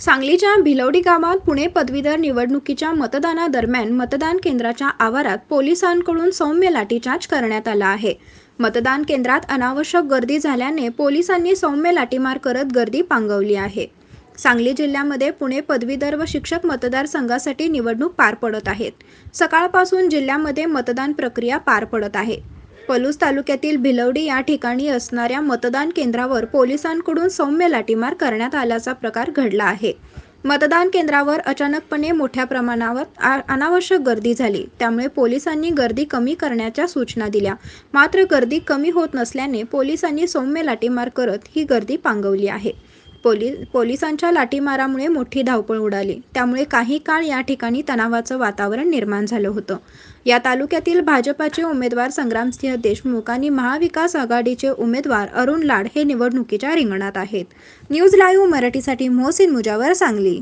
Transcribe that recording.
सांगलीच्या भिलवडी गावात पुणे पदवीधर निवडणुकीच्या मतदानादरम्यान मतदान केंद्राच्या आवारात पोलिसांकडून सौम्य लाठीचार्ज करण्यात आला आहे. मतदान केंद्रात अनावश्यक गर्दी झाल्याने पोलिसांनी सौम्य लाठीमार करत गर्दी पांगवली आहे. सांगली जिल्ह्यामध्ये पुणे पदवीधर व शिक्षक मतदारसंघासाठी निवडणूक पार पडत आहेत. सकाळपासून जिल्ह्यामध्ये मतदान प्रक्रिया पार पडत आहे. पलूस तालुक्यातील भिलवडी या ठिकाणी असणाऱ्या मतदान केंद्रावर पोलिसांकडून सौम्य लाठीमार करण्यात आल्याचा प्रकार घडला आहे. मतदान केंद्रावर अचानकपणे मोठ्या प्रमाणावर आ- अनावश्यक गर्दी झाली. त्यामुळे पोलिसांनी गर्दी कमी करण्याच्या सूचना दिल्या. मात्र गर्दी कमी होत नसल्याने पोलिसांनी सौम्य लाठीमार करत ही गर्दी पांगवली आहे. पोलीस पोलिसांच्या लाठीमारामुळे मोठी धावपळ उडाली. त्यामुळे काही काळ या ठिकाणी तणावाचं वातावरण निर्माण झालं होतं. या तालुक्यातील भाजपाचे उमेदवार संग्रामसिंह देशमुख आणि महाविकास आघाडीचे उमेदवार अरुण लाड हे निवडणुकीच्या रिंगणात आहेत. न्यूज लाईव्ह मराठीसाठी मोहसिन मुजावर सांगली.